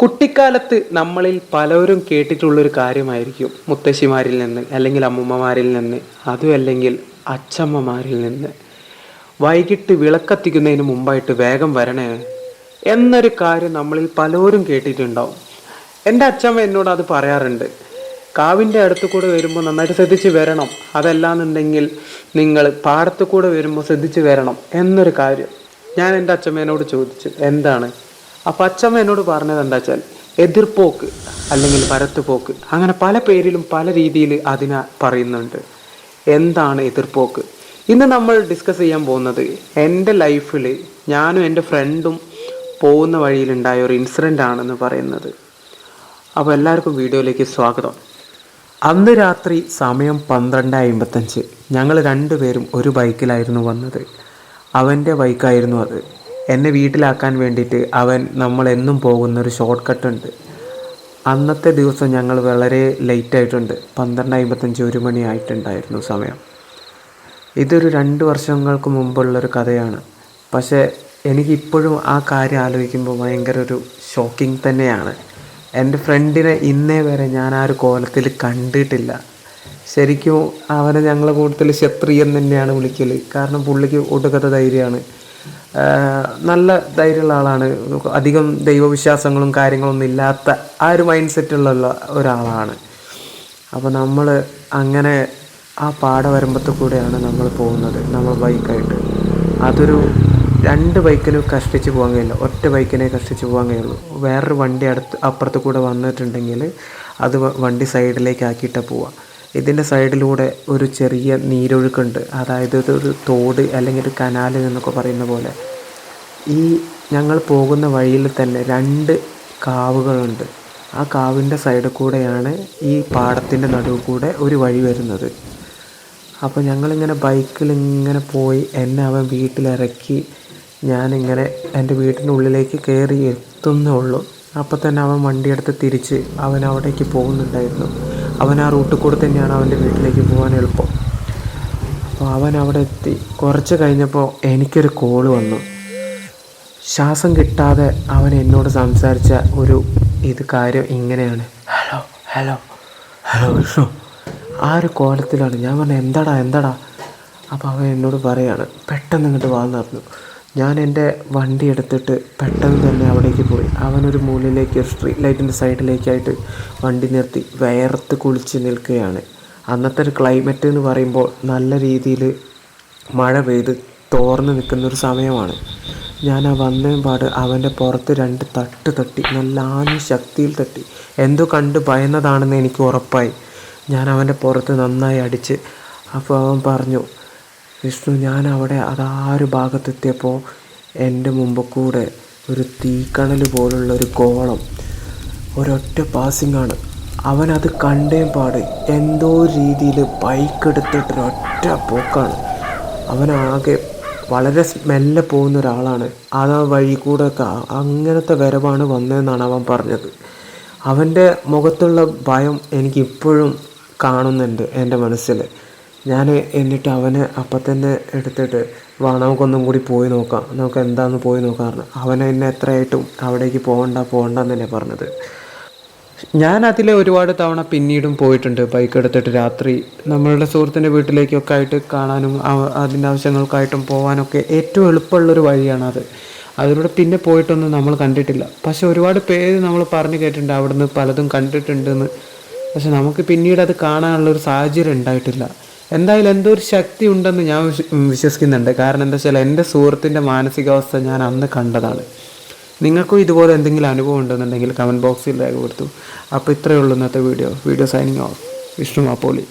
കുട്ടിക്കാലത്ത് നമ്മളിൽ പലരും കേട്ടിട്ടുള്ളൊരു കാര്യമായിരിക്കും മുത്തശ്ശിമാരിൽ നിന്ന് അല്ലെങ്കിൽ അമ്മൂമ്മമാരിൽ നിന്ന് അതും അല്ലെങ്കിൽ അച്ചമ്മമാരിൽ നിന്ന്. വൈകിട്ട് വിളക്കത്തിക്കുന്നതിന് മുമ്പായിട്ട് വേഗം വരണേ എന്നൊരു കാര്യം നമ്മളിൽ പലരും കേട്ടിട്ടുണ്ടാവും. എന്റെ അച്ചമ്മ എന്നോട് അത് പറയാറുണ്ട്. കാവിന്റെ അടുത്ത് കൂടെ വരുമ്പോൾ നന്നായിട്ട് ശ്രദ്ധിച്ച് വരണം. അതല്ലാന്നുണ്ടെങ്കിൽ നിങ്ങൾ പാടത്ത് കൂടെ വരുമ്പോൾ ശ്രദ്ധിച്ച് വരണം എന്നൊരു കാര്യം ഞാൻ എന്റെ അച്ചമ്മേനോട് ചോദിച്ചു. എന്താണ്? അപ്പം അച്ചമ്മ എന്നോട് പറഞ്ഞത് എന്താ വെച്ചാൽ എതിർപ്പോക്ക് അല്ലെങ്കിൽ പരത്തുപോക്ക് അങ്ങനെ പല പേരിലും പല രീതിയിൽ അതിനെ പറയുന്നുണ്ട്. എന്താണ് എതിർപ്പോക്ക്? ഇന്ന് നമ്മൾ ഡിസ്കസ് ചെയ്യാൻ പോകുന്നത് എന്റെ ലൈഫിൽ ഞാനും എന്റെ ഫ്രണ്ടും പോകുന്ന വഴിയിലുണ്ടായ ഒരു ഇൻസിഡന്റ് ആണെന്ന് പറയുന്നത്. അപ്പോൾ എല്ലാവർക്കും വീഡിയോയിലേക്ക് സ്വാഗതം. അന്ന് രാത്രി സമയം പന്ത്രണ്ട് അമ്പത്തഞ്ച് ഞങ്ങൾ രണ്ടുപേരും ഒരു ബൈക്കിലായിരുന്നു വന്നത്. അവന്റെ ബൈക്കായിരുന്നു അത്. എന്നെ വീട്ടിലാക്കാൻ വേണ്ടിയിട്ട് അവൻ നമ്മൾ എന്നും പോകുന്ന ഒരു ഷോർട്ട് കട്ട് ഉണ്ട്. അന്നത്തെ ദിവസം ഞങ്ങൾ വളരെ ലേറ്റ് ആയിട്ടുണ്ട്. പന്ത്രണ്ട് അമ്പത്തഞ്ച് ഒരു മണി ആയിട്ടുണ്ടായിരുന്നു സമയം. ഇതൊരു രണ്ട് വർഷങ്ങൾക്ക് മുമ്പുള്ളൊരു കഥയാണ്. പക്ഷേ എനിക്കിപ്പോഴും ആ കാര്യം ആലോചിക്കുമ്പോൾ ഭയങ്കര ഒരു ഷോക്കിംഗ് തന്നെയാണ്. എന്റെ ഫ്രണ്ടിനെ ഇന്നേ വരെ ഞാൻ ആ ഒരു കോലത്തിൽ കണ്ടിട്ടില്ല. ശരിക്കും അവനെ ഞങ്ങളെ കൂട്ടത്തിൽ ക്ഷത്രിയം തന്നെയാണ് വിളിക്കൽ കാരണം പുള്ളിക്ക് ഒടുക്കത്തെ ധൈര്യമാണ്. നല്ല ധൈര്യമുള്ള ആളാണ്. അധികം ദൈവവിശ്വാസങ്ങളും കാര്യങ്ങളൊന്നും ഇല്ലാത്ത ആ ഒരു മൈൻഡ് സെറ്റുള്ള ഒരാളാണ്. അപ്പോൾ നമ്മൾ അങ്ങനെ ആ പാട വരുമ്പത്ത് കൂടെയാണ് നമ്മൾ പോകുന്നത്. നമ്മൾ ബൈക്കായിട്ട്. അതൊരു രണ്ട് ബൈക്കിനും കഷ്ടിച്ച് പോകാൻ കഴിയില്ല. ഒറ്റ ബൈക്കിനെ കഷ്ടിച്ച് പോകാൻ കഴിയുള്ളൂ. വേറൊരു വണ്ടി അടുത്ത് അപ്പുറത്ത് കൂടെ വന്നിട്ടുണ്ടെങ്കിൽ അത് വണ്ടി സൈഡിലേക്ക് ആക്കിയിട്ടാണ് പോവുക ഇതിന്റെ സൈഡിലൂടെ ഒരു ചെറിയ നീരൊഴുക്കുണ്ട്. അതായത് ഇതൊരു തോട് അല്ലെങ്കിൽ ഒരു കനാൽ എന്നൊക്കെ പറയുന്ന പോലെ. ഈ ഞങ്ങൾ പോകുന്ന വഴിയിൽ തന്നെ രണ്ട് കാവുകളുണ്ട്. ആ കാവിന്റെ സൈഡിൽ കൂടെയാണ് ഈ പാടത്തിന്റെ നടുവ് കൂടെ ഒരു വഴി വരുന്നത്. അപ്പോൾ ഞങ്ങളിങ്ങനെ ബൈക്കിൽ ഇങ്ങനെ പോയി എന്നെ അവൻ വീട്ടിലിറക്കി ഞാനിങ്ങനെ എന്റെ വീട്ടിന്റെ ഉള്ളിലേക്ക് കയറി എത്തുന്നേ ഉള്ളൂ. അപ്പോൾ തന്നെ അവൻ വണ്ടിയെടുത്ത് തിരിച്ച് അവൻ അവിടേക്ക് പോകുന്നുണ്ടായിരുന്നു. അവൻ ആ റൂട്ടിൽ കൂടെ തന്നെയാണ് അവന്റെ വീട്ടിലേക്ക് പോകാൻ എളുപ്പം. അപ്പോൾ അവൻ അവിടെ എത്തി. കുറച്ച് കഴിഞ്ഞപ്പോൾ എനിക്കൊരു കോൾ വന്നു. ശ്വാസം കിട്ടാതെ അവൻ എന്നോട് സംസാരിച്ച ഒരു ഇത് കാര്യം ഇങ്ങനെയാണ്. ഹലോ ഹലോ ഹലോ വിഷ്ണു ആ ഒരു കോലത്തിലാണ്. ഞാൻ പറഞ്ഞു എന്താടാ എന്താടാ? അപ്പോൾ അവൻ എന്നോട് പറയാണ് പെട്ടെന്ന് ഇങ്ങോട്ട് വാന്ന് ഞാൻ എന്റെ വണ്ടി എടുത്തിട്ട് പെട്ടെന്ന് തന്നെ അവിടേക്ക് പോയി. അവനൊരു മൂലയിലേക്ക് സ്ട്രീറ്റ് ലൈറ്റിന്റെ സൈഡിലേക്കായിട്ട് വണ്ടി നിർത്തി വയർത്ത് കുളിച്ച് നിൽക്കുകയാണ്. അന്നത്തെ ഒരു ക്ലൈമറ്റ് എന്ന് പറയുമ്പോൾ നല്ല രീതിയിൽ മഴ പെയ്ത് തോർന്ന് നിൽക്കുന്നൊരു സമയമാണ്. ഞാൻ ആ വന്നേം പാട് അവന്റെ പുറത്ത് രണ്ട് തട്ട് തട്ടി നല്ല ആഞ്ഞ ശക്തിയിൽ തട്ടി. എന്തോ കണ്ട് ഭയന്നതാണെന്ന് എനിക്ക് ഉറപ്പായി. ഞാൻ അവന്റെ പുറത്ത് നന്നായി അടിച്ച് അപ്പോൾ അവൻ പറഞ്ഞു വിഷ്ണു ഞാൻ അവിടെ അതാ ഒരു ഭാഗത്തെത്തിയപ്പോൾ എന്റെ മുമ്പ് കൂടെ ഒരു തീക്കണൽ പോലുള്ള ഒരു കോളം ഒരൊറ്റ ആണ്. അവൻ അത് കണ്ടേ പാട് എന്തോ രീതിയിൽ ബൈക്ക് എടുത്തിട്ട് ഒറ്റ പോക്കാണ്. അവനാകെ വളരെ മെല്ലെ പോകുന്ന ഒരാളാണ്. അത് ആ വഴി കൂടെ അങ്ങനത്തെ വരവാണ് വന്നതെന്നാണ് അവൻ പറഞ്ഞത്. അവന്റെ മുഖത്തുള്ള ഭയം എനിക്കിപ്പോഴും കാണുന്നുണ്ട് എന്റെ മനസ്സിൽ. ഞാൻ എന്നിട്ട് അവനെ അപ്പം തന്നെ എടുത്തിട്ട് വാ നമുക്കൊന്നും കൂടി പോയി നോക്കാം. നമുക്ക് എന്താന്ന് പോയി നോക്കാം അവനെ എന്നെ എത്രയായിട്ടും അവിടേക്ക് പോകണ്ട പോകണ്ട എന്ന് തന്നെ പറഞ്ഞത്. ഞാൻ അതിൽ ഒരുപാട് തവണ പിന്നീടും പോയിട്ടുണ്ട് ബൈക്ക് എടുത്തിട്ട് രാത്രി. നമ്മളുടെ സുഹൃത്തിന്റെ വീട്ടിലേക്കൊക്കെ ആയിട്ട് കാണാനും അതിന്റെ ആവശ്യങ്ങൾക്കായിട്ടും പോകാനൊക്കെ ഏറ്റവും എളുപ്പമുള്ളൊരു വഴിയാണ് അത് അതിലൂടെ പിന്നെ പോയിട്ടൊന്നും നമ്മൾ കണ്ടിട്ടില്ല. പക്ഷെ ഒരുപാട് പേര് നമ്മൾ പറഞ്ഞു കേട്ടിട്ടുണ്ട് അവിടുന്ന് പലതും കണ്ടിട്ടുണ്ടെന്ന്. പക്ഷെ നമുക്ക് പിന്നീട് അത് കാണാനുള്ളൊരു സാഹചര്യം ഉണ്ടായിട്ടില്ല. എന്തായാലും എന്തോ ഒരു ശക്തി ഉണ്ടെന്ന് ഞാൻ വിശ്വസിക്കുന്നുണ്ട്. കാരണം എന്താ വെച്ചാൽ എന്റെ സുഹൃത്തിന്റെ മാനസികാവസ്ഥ ഞാൻ അന്ന് കണ്ടതാണ്. നിങ്ങൾക്കും ഇതുപോലെ എന്തെങ്കിലും അനുഭവം ഉണ്ടെന്നുണ്ടെങ്കിൽ കമന്റ് ബോക്സിൽ രേഖപ്പെടുത്തു. അപ്പോൾ ഇത്രയേ ഉള്ളൂ ഇന്നത്തെ video. Video signing off. Vishnu Mappoli.